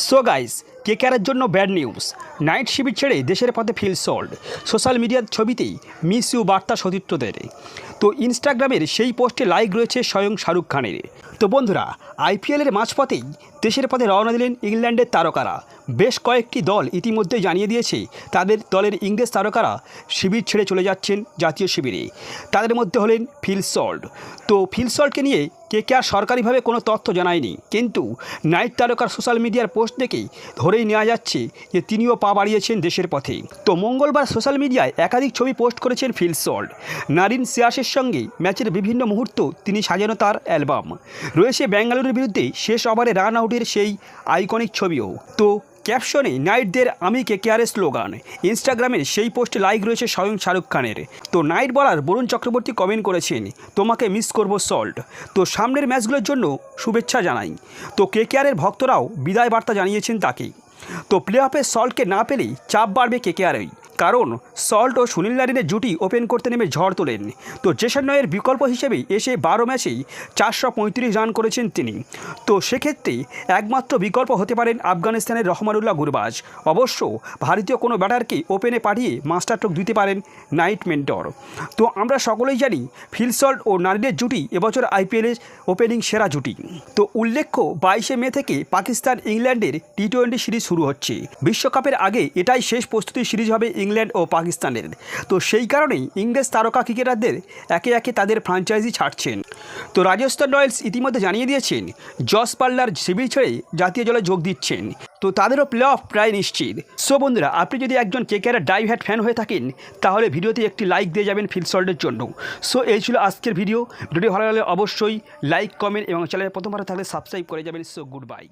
So guys কেকারের জন্য bad news. Night শিবির ছেড়ে দেশের পথে ফিল সল্ড। সোশ্যাল মিডিয়ার ছবিতেই মিস ইউ বার্তা সতীর্থদের। তো ইনস্টাগ্রামের সেই পোস্টে লাইক রয়েছে স্বয়ং শাহরুখ খানের। তো বন্ধুরা আইপিএলের মাঝপথেই দেশের পথে রওনা দিলেন ইংল্যান্ডের তারকারা। বেশ কয়েকটি দল ইতিমধ্যে জানিয়ে দিয়েছে, তাদের দলের ইংরেজ তারকারা শিবির ছেড়ে চলে যাচ্ছেন জাতীয় শিবিরে। তাদের মধ্যে হলেন ফিল সল্ট তো ফিল সল্টকে নিয়ে কে কে আর সরকারিভাবে কোনো তথ্য জানায়নি। কিন্তু নাইট তারকার সোশ্যাল মিডিয়ার পোস্ট দেখেই ধরেই নেওয়া যাচ্ছে যে তিনিও পা বাড়িয়েছেন দেশের পথে। তো মঙ্গলবার সোশ্যাল মিডিয়ায় একাধিক ছবি পোস্ট করেছেন ফিল সল্ট নারিন সিয়াসের সঙ্গে ম্যাচের বিভিন্ন মুহূর্ত তিনি সাজানো তার অ্যালবাম। রয়েছে ব্যাঙ্গালুরুর বিরুদ্ধে শেষ ওভারে রান আউটের সেই আইকনিক ছবিও। তো ক্যাপশনে নাইটদের আমি কে কেয়ারের স্লোগান। ইনস্টাগ্রামে সেই পোস্টে লাইক রয়েছে স্বয়ং শাহরুখ খানের। তো নাইট বলার বরুণ চক্রবর্তী কমেন্ট করেছেন, তোমাকে মিস করব সল্ট। তো সামনের ম্যাচগুলোর জন্য শুভেচ্ছা জানাই। তো কে কেয়ারের ভক্তরাও বিদায় বার্তা জানিয়েছেন তাকে। তো প্লে অফে সল্টকে না পেলেই চাপ বাড়বে কে কেয়ারেই কারণ সল্ট ও সুনীল নারিনের জুটি ওপেন করতে নেমে ঝড় তোলেন। তো জেসন নয়ের বিকল্প হিসেবে এসে বারো ম্যাচেই চারশো পঁয়ত্রিশ রান করেছেন তিনি। তো সেক্ষেত্রে একমাত্র বিকল্প হতে পারেন আফগানিস্তানের রহমানুল্লাহ গুরবাজ। অবশ্য ভারতীয় কোনো ব্যাটারকে ওপেনে পাঠিয়ে মাস্টার দিতে পারেন নাইট মেন্টর। তো আমরা সকলেই জানি ফিলসল্ট ও নারিনের জুটি এবছর আইপিএলের ওপেনিং সেরা জুটি। তো উল্লেখ্য বাইশে মে থেকে পাকিস্তান ইংল্যান্ডের টি টোয়েন্টি সিরিজ শুরু হচ্ছে। বিশ্বকাপের আগে এটাই শেষ প্রস্তুতি সিরিজ হবে ইংল্যান্ড ও পাকিস্তানের। তো সেই কারণেই ইংরেজ তারকা ক্রিকেটারদের একে একে তাদের ফ্রাঞ্চাইজি ছাড়ছেন। তো রাজস্থান রয়্যালস ইতিমধ্যে জানিয়ে দিয়েছেন, জস পাল্লার শিবির ছেড়ে জাতীয় দলে যোগ দিচ্ছেন। তো তাদেরও প্লে অফ প্রায় নিশ্চিত। সো বন্ধুরা, আপনি যদি একজন কেকের ডাইভ হ্যাট ফ্যান হয়ে থাকেন, তাহলে ভিডিওতে একটি লাইক দিয়ে যাবেন ফিলসল্টের জন্য। সো এই ছিল আজকের ভিডিও। ভিডিও ভালো লাগলে অবশ্যই লাইক কমেন্ট এবং চ্যানেলে প্রথমবার থাকলে সাবস্ক্রাইব করে যাবেন। So good bye